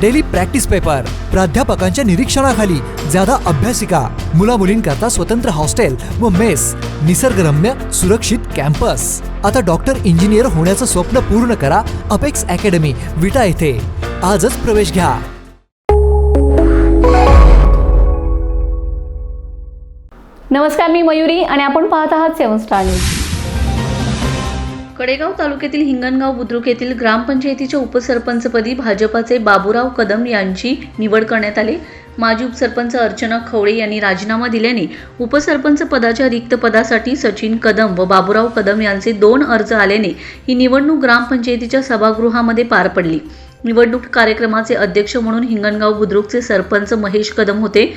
Daily practice paper प्राध्यापकांच्या निरीक्षणाखाली ज्यादा अभ्यासिका मुला मुलींकरता स्वतंत्र हॉस्टेल व मेस निसर्गरम्य सुरक्षित कॅम्पस. आता डॉक्टर इंजिनियर होण्याचं स्वप्न पूर्ण करा अपेक्स अकॅडमी विटा येथे आजच प्रवेश घ्या. नमस्कार मी मयुरी आणि आपण पाहत आहात सेवन स्टार न्यूज. कडेगाव तालुक्यातील हिंगणगाव बुद्रुक येथील ग्रामपंचायतीच्या उपसरपंचपदी भाजपाचे बाबूराव कदम यांची निवड करण्यात आली. माजी उपसरपंच अर्चना खवळे यांनी राजीनामा दिल्याने उपसरपंच पदाच्या रिक्त पदासाठी सचिन कदम व बाबूराव कदम यांचे दोन अर्ज आल्याने ही निवडणूक ग्रामपंचायतीच्या सभागृहामध्ये पार पडली. निवडणूक कार्यक्रमाचे अध्यक्ष म्हणून हिंगणगाव बुद्रुकचे सरपंच महेश कदम होते.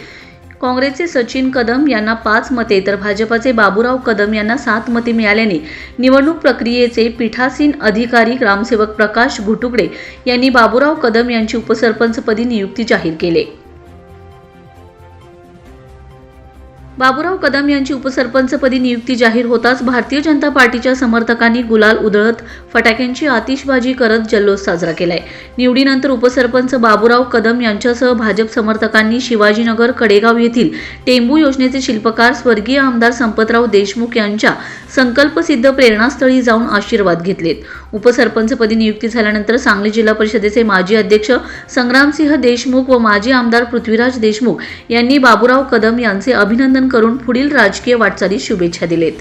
काँग्रेसचे सचिन कदम यांना पाच मते तर भाजपाचे बाबूराव कदम यांना सात मते मिळाल्याने निवडणूक प्रक्रियेचे पीठासीन अधिकारी ग्रामसेवक प्रकाश घुटुकडे यांनी बाबूराव कदम यांची उपसरपंचपदी नियुक्ती जाहीर केले. बाबूराव कदम यांची उपसरपंचपदी नियुक्ती जाहीर होताच भारतीय जनता पार्टीच्या समर्थकांनी गुलाल उधळत फटाक्यांची आतिषबाजी करत जल्लोष साजरा केलाय. निवडीनंतर उपसरपंच बाबूराव कदम यांच्यासह भाजप समर्थकांनी शिवाजीनगर कडेगाव येथील टेंबू योजनेचे शिल्पकार स्वर्गीय आमदार संपतराव देशमुख यांच्या संकल्पसिद्ध प्रेरणास्थळी जाऊन आशीर्वाद घेतलेत. उपसरपंचपदी नियुक्ती झाल्यानंतर सांगली जिल्हा परिषदेचे माजी अध्यक्ष संग्रामसिंह देशमुख व माजी आमदार पृथ्वीराज देशमुख यांनी बाबूराव कदम यांचे अभिनंदन करून पुढील राजकीय वाटचालीस शुभेच्छा दिलेत.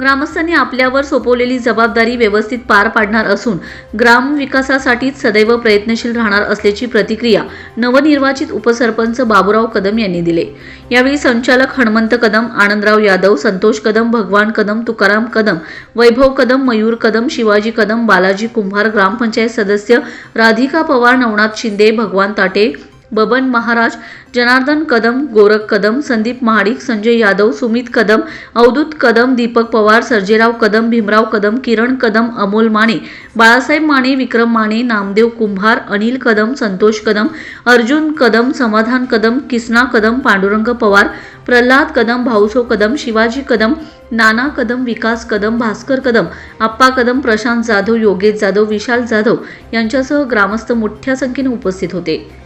ग्रामस्थांनी आपल्यावर सोपवलेली जबाबदारी व्यवस्थित पार पाडणार असून ग्रामविकासासाठीच सदैव प्रयत्नशील राहणार असल्याची प्रतिक्रिया नवनिर्वाचित उपसरपंच बाबुराव कदम यांनी दिले. यावेळी संचालक हणमंत कदम आनंदराव यादव संतोष कदम भगवान कदम तुकाराम कदम वैभव कदम मयूर कदम शिवाजी कदम बालाजी कुंभार ग्रामपंचायत सदस्य राधिका पवार नवनाथ शिंदे भगवान ताटे बबन महाराज जनार्दन कदम गोरख कदम संदीप महाडिक संजय यादव सुमित कदम अवधूत कदम दीपक पवार सर्जेराव कदम भीमराव कदम किरण कदम अमोल माने बाळासाहेब माने विक्रम माने नामदेव कुंभार अनिल कदम संतोष कदम अर्जुन कदम समाधान कदम किसना कदम पांडुरंग पवार प्रल्हाद कदम भाऊसो कदम शिवाजी कदम नाना कदम विकास कदम भास्कर कदम आप्पा कदम प्रशांत जाधव योगेश जाधव विशाल जाधव यांच्यासह ग्रामस्थ मोठ्या संख्येने उपस्थित होते.